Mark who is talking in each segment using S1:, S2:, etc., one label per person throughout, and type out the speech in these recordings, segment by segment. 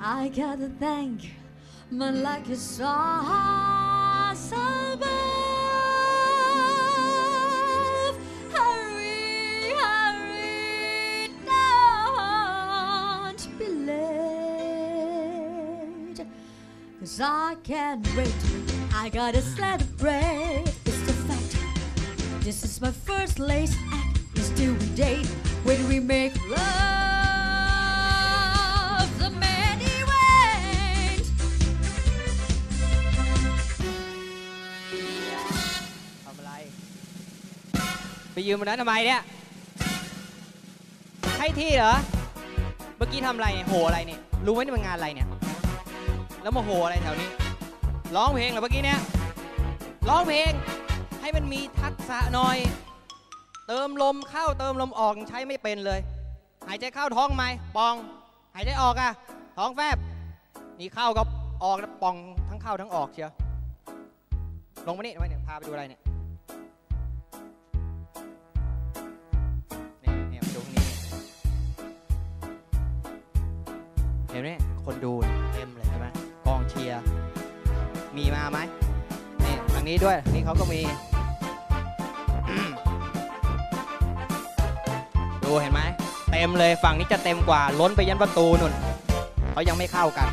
S1: I gotta thank my lucky stars above. Hurry, hurry, don't be late. Cause I can't wait, I gotta celebrate. This is my first lace act. It's due date when we make love. The many went.
S2: ทำอะไร ไปยืนบนนั้นทำไมเนี่ย ให้ที่เหรอ เมื่อกี้ทำอะไรเนี่ยโหอะไรเนี่ย รู้ไหมนี่มันงานอะไรเนี่ย แล้วมาโหอะไรแถวนี้ ร้องเพลงเหรอเมื่อกี้เนี่ย ร้องเพลง ให้มันมีทักษะหน่อย เติมลมเข้าเติมลมออกใช้ไม่เป็นเลย หายใจเข้าท้องไหมปอง หายใจออกอะท้องแฟบนี่เข้าก็ออกแล้วปองทั้งเข้าทั้งออกเชียวลงมานี่ทำไมเนี่ยพาไปดูอะไรเนี่ยเนี่ยมาดูตรงนี้เห็นไหมคนดูเต็มเลยใช่ไหมกองเชียร์มีมาไหมนี่ทางนี้ด้วยทางนี้เขาก็มี ดูเห็นไหมเต็มเลยฝั่งนี้จะเต็มกว่าล้นไปยันประตูนุ่นเขายังไม่เข้ากัน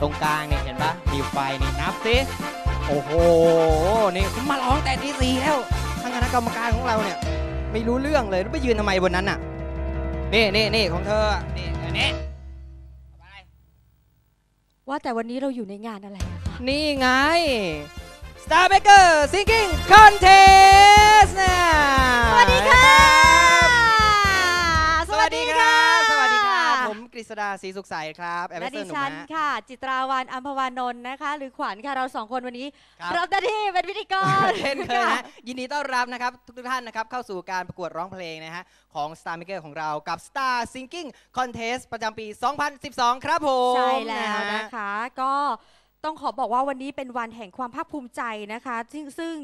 S2: ตรงกลางเนี่ยเห็นปะมีไฟนี่นับสิโอ้โหนี่มาร้องแต่ทีสี่แล้วทางคณะกรรมการของเราเนี่ยไม่รู้เรื่องเลยแล้วไปยืนทำไมบนนั้นน่ะนี่นี่นี่ของเธออะนี่อันนี้เอาไป
S1: ว่าแต่วันนี้เราอยู่ในงานอะไรอะคะ
S2: นี่ไง Star Baker Singing Contest ฤษดาศรีสุขใสครับแอมเบ
S1: และ
S2: สเซอ
S1: ดิ
S2: ร์หนุ่ม
S1: ฉัน
S2: นะ
S1: ค่ะ จิตราวันอัมพวานนท์นะคะ หรือขวัญค่ะเราสองคนวันนี้
S2: ครับ
S1: รับหน้าที่เป็นพิธีกร
S2: เช่นเคยนะยินดีต้อนรับนะครับ ทุกๆท่านนะครับ เข้าสู่การประกวดร้องเพลงนะฮะ ของ Star Maker ของเรากับ Star Singing Contest ประจำปี 2012 ครับผม
S1: ใช่แล้ว
S2: ฮ
S1: นะคะ ก็ต้องขอบอกว่าวันนี้เป็นวันแห่งความภาคภูมิใจนะคะ ซึ่งซึ่ง